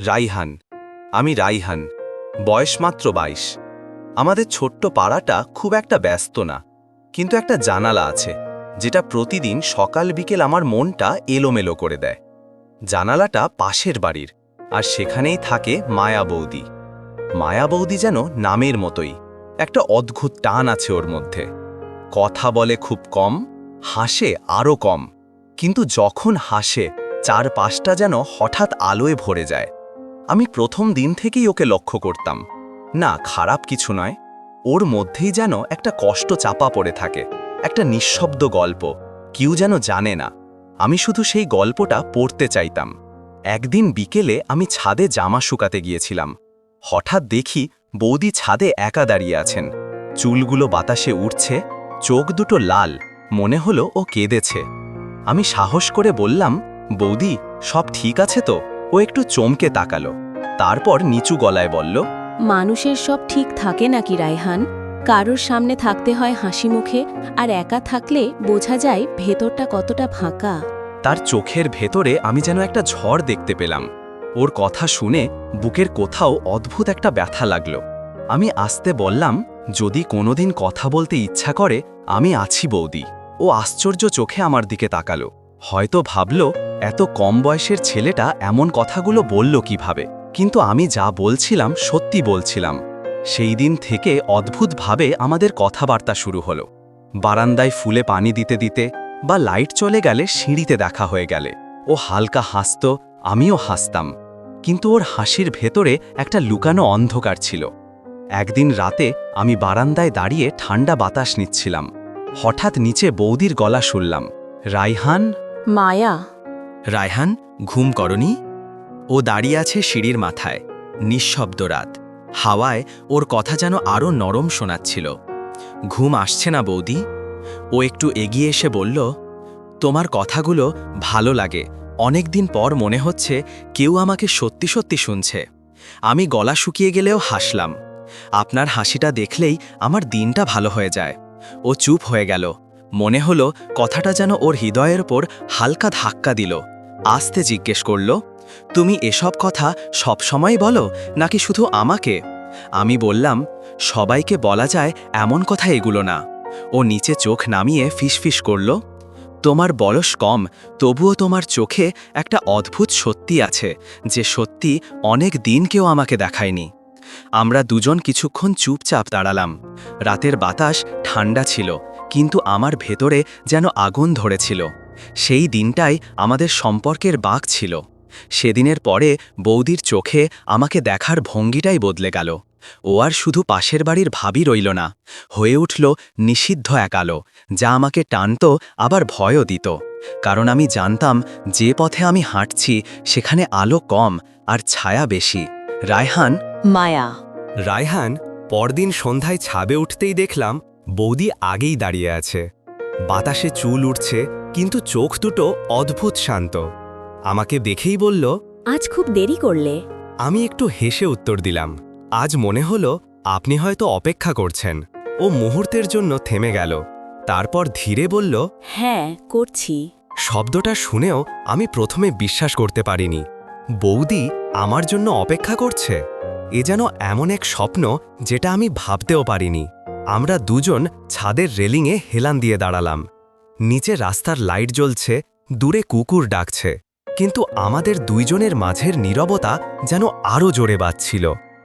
রাইহান। আমি রাইহান, বয়স মাত্র বাইশ। আমাদের ছোট্ট পাড়াটা খুব একটা ব্যস্ত না, কিন্তু একটা জানালা আছে, যেটা প্রতিদিন সকাল বিকেল আমার মনটা এলোমেলো করে দেয়। জানালাটা পাশের বাড়ির, আর সেখানেই থাকে মায়া বৌদি। মায়া বৌদি যেন নামের মতোই, একটা অদ্ভুত টান আছে ওর মধ্যে। কথা বলে খুব কম, হাসে আরও কম, কিন্তু যখন হাসে, চারপাশটা যেন হঠাৎ আলোয় ভরে যায়। আমি প্রথম দিন থেকেই ওকে লক্ষ্য করতাম। না, খারাপ কিছু নয়। ওর মধ্যেই যেন একটা কষ্ট চাপা পড়ে থাকে, একটা নিঃশব্দ গল্প। কেউ যেন জানে না। আমি শুধু সেই গল্পটা পড়তে চাইতাম। একদিন বিকেলে আমি ছাদে জামা শুকাতে গিয়েছিলাম। হঠাৎ দেখি বৌদি ছাদে একা দাঁড়িয়ে আছেন। চুলগুলো বাতাসে উঠছে চোখ দুটো লাল, মনে হলো ও কেঁদেছে। আমি সাহস করে বললাম, বৌদি, সব ঠিক আছে তো? ও একটু চমকে তাকালো। তারপর নিচু গলায় বলল মানুষের সব ঠিক থাকে নাকি রায়হান? কারোর সামনে থাকতে হয় হাসি মুখে আর একা থাকলে বোঝা যায় ভেতরটা কতটা ফাঁকা। তার চোখের ভেতরে আমি যেন একটা ঝড় দেখতে পেলাম। ওর কথা শুনে বুকের কোথাও অদ্ভুত একটা ব্যথা লাগল। আমি আসতে বললাম যদি কোনোদিন কথা বলতে ইচ্ছা করে আমি আছি বৌদি। ও আশ্চর্য চোখে আমার দিকে তাকালো। হয়তো ভাবল এত কম বয়সের ছেলেটা এমন কথাগুলো বলল কীভাবে? কিন্তু আমি যা বলছিলাম সত্যি বলছিলাম। সেই দিন থেকে অদ্ভুতভাবে আমাদের কথাবার্তা শুরু হলো। বারান্দায় ফুলে পানি দিতে দিতে বা লাইট চলে গেলে সিঁড়িতে দেখা হয়ে গেলে। ও হালকা হাসত, আমিও হাসতাম। কিন্তু ওর হাসির ভেতরে একটা লুকানো অন্ধকার ছিল। একদিন রাতে আমি বারান্দায় দাঁড়িয়ে ঠান্ডা বাতাস নিচ্ছিলাম। হঠাৎ নিচে বৌদির গলা শুনলাম। রাইহান? মায়া? রায়হান, ঘুম করনি ও দাঁড়িয়ে আছে সিঁড়ির মাথায়, নিঃশব্দ রাত। হাওয়ায় ওর কথা যেন আরও নরম শোনাচ্ছিল। ঘুম আসছে না বৌদি। ও একটু এগিয়ে এসে বলল, তোমার কথাগুলো ভালো লাগে। অনেক দিন পর মনে হচ্ছে কেউ আমাকে সত্যি সত্যি শুনছে। আমি গলা শুকিয়ে গেলেও হাসলাম। আপনার হাসিটা দেখলেই আমার দিনটা ভালো হয়ে যায়। ও চুপ হয়ে গেল। মনে হলো কথাটা যেন ওর হৃদয়ের ওপর হালকা ধাক্কা দিল। আস্তে জিজ্ঞেস করল, তুমি এসব কথা সবসময় বলো, নাকি শুধু আমাকে? আমি বললাম, সবাইকে বলা যায় এমন কথা এগুলো না। ও নিচে চোখ নামিয়ে ফিসফিস করল, তোমার বয়স কম, তবুও তোমার চোখে একটা অদ্ভুত সত্যি আছে, যে সত্যি অনেক দিন কেউ আমাকে দেখায়নি। আমরা দুজন কিছুক্ষণ চুপচাপ দাঁড়ালাম। রাতের বাতাস ঠান্ডা ছিল। কিন্তু আমার ভেতরে যেন আগুন ধরেছিল। সেই দিনটাই আমাদের সম্পর্কের বাঘ ছিল। সেদিনের পরে বৌদির চোখে আমাকে দেখার ভঙ্গিটাই বদলে গেল। ও আর শুধু পাশের বাড়ির ভাবি রইল না হয়ে উঠল নিষিদ্ধ এক আলো যা আমাকে টানত আবার ভয়ও দিত। কারণ আমি জানতাম যে পথে আমি হাঁটছি সেখানে আলো কম আর ছায়া বেশি। রায়হান? মায়া। রায়হান পরদিন সন্ধ্যায় ছাবে উঠতেই দেখলাম বৌদি আগেই দাঁড়িয়ে আছে। বাতাসে চুল উঠছে কিন্তু চোখ দুটো অদ্ভুত শান্ত। আমাকে দেখেই বলল আজ খুব দেরি করলে। আমি একটু হেসে উত্তর দিলাম। আজ মনে হলো আপনি হয়তো অপেক্ষা করছেন। ও মুহূর্তের জন্য থেমে গেল। তারপর ধীরে বলল হ্যাঁ করছি। শব্দটা শুনেও আমি প্রথমে বিশ্বাস করতে পারিনি। বৌদি আমার জন্য অপেক্ষা করছে? এ যেন এমন এক স্বপ্ন যেটা আমি ভাবতেও পারিনি। আমরা দুজন ছাদের রেলিংয়ে হেলান দিয়ে দাঁড়ালাম। নিচে রাস্তার লাইট জ্বলছে দূরে কুকুর ডাকছে। কিন্তু আমাদের দুইজনের মাঝের নীরবতা যেন আরও জোরে বাজছিল।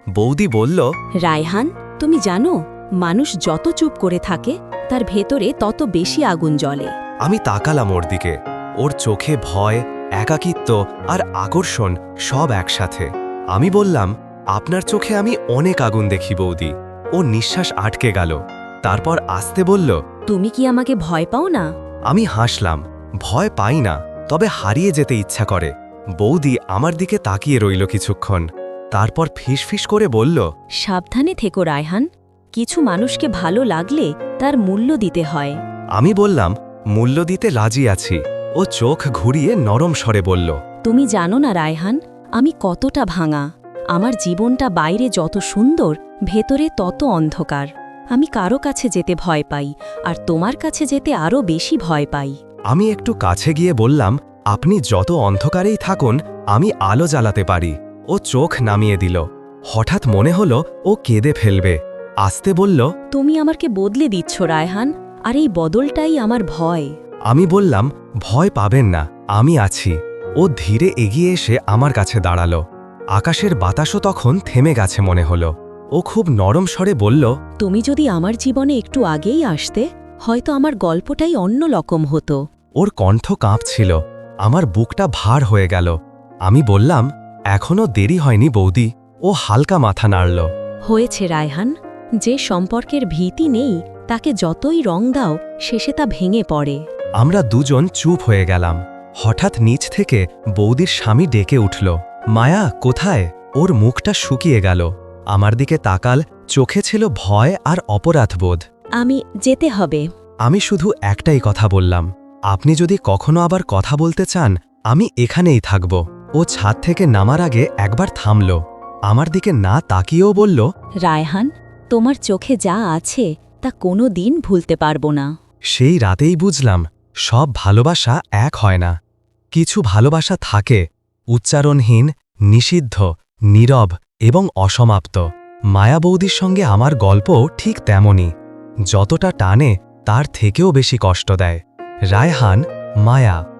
বৌদি বলল রায়হান তুমি জানো মানুষ যত চুপ করে থাকে তার ভেতরে তত বেশি আগুন জ্বলে। আমি তাকালাম ওর দিকে। ওর চোখে ভয় একাকিত্ব আর আকর্ষণ সব একসাথে। আমি বললাম আপনার চোখে আমি অনেক আগুন দেখি বৌদি। ও নিঃশ্বাস আটকে গেল। তারপর আসতে বলল তুমি কি আমাকে ভয় পাও না? আমি হাসলাম ভয় পাই না তবে হারিয়ে যেতে ইচ্ছা করে। বৌদি আমার দিকে তাকিয়ে রইল কিছুক্ষণ। তারপর ফিসফিস করে বলল সাবধানে থেকো রায়হান। কিছু মানুষকে ভালো লাগলে তার মূল্য দিতে হয়। আমি বললাম মূল্য দিতে রাজি আছি। ও চোখ ঘুরিয়ে নরম স্বরে বলল তুমি জানো না রায়হান আমি কতটা ভাঙা। আমার জীবনটা বাইরে যত সুন্দর ভেতরে তত অন্ধকার। আমি কারও কাছে যেতে ভয় পাই আর তোমার কাছে যেতে আরও বেশি ভয় পাই। আমি একটু কাছে গিয়ে বললাম আপনি যত অন্ধকারেই থাকুন আমি আলো জ্বালাতে পারি। ও চোখ নামিয়ে দিল। হঠাৎ মনে হলো ও কেঁদে ফেলবে। আসতে বলল তুমি আমাকে বদলে দিচ্ছ রায়হান আর এই বদলটাই আমার ভয়। আমি বললাম ভয় পাবেন না আমি আছি। ও ধীরে এগিয়ে এসে আমার কাছে দাঁড়াল। আকাশের বাতাসও তখন থেমে গেছে মনে হলো। ও খুব নরম স্বরে বলল তুমি যদি আমার জীবনে একটু আগেই আসতে হয়তো আমার গল্পটাই অন্য রকম হতো। ওর কণ্ঠ কাঁপছিল আমার বুকটা ভার হয়ে গেল। আমি বললাম এখনও দেরি হয়নি বৌদি ও হালকা মাথা নাড়ল। হয়েছে রায়হান যে সম্পর্কের ভীতি নেই তাকে যতই রং দাও শেষে তা ভেঙে পড়ে। আমরা দুজন চুপ হয়ে গেলাম। হঠাৎ নিচ থেকে বৌদির স্বামী ডেকে উঠল। মায়া কোথায়? ওর মুখটা শুকিয়ে গেল। আমার দিকে তাকাল চোখে ছিল ভয় আর অপরাধবোধ। আমি যেতে হবে। আমি শুধু একটাই কথা বললাম। আপনি যদি কখনো আবার কথা বলতে চান আমি এখানেই থাকব। ও ছাদ থেকে নামার আগে একবার থামল। আমার দিকে না তাকিয়েও বলল রায়হান তোমার চোখে যা আছে তা কোনো দিন ভুলতে পারব না। সেই রাতেই বুঝলাম সব ভালোবাসা এক হয় না। কিছু ভালোবাসা থাকে উচ্চারণহীন, নিষিদ্ধ, নীরব এবং অসমাপ্ত। মায়াবৌদির সঙ্গে আমার গল্প ঠিক তেমনই। যতটা টানে, তার থেকেও বেশি কষ্ট দেয়। রায়হান, মায়া।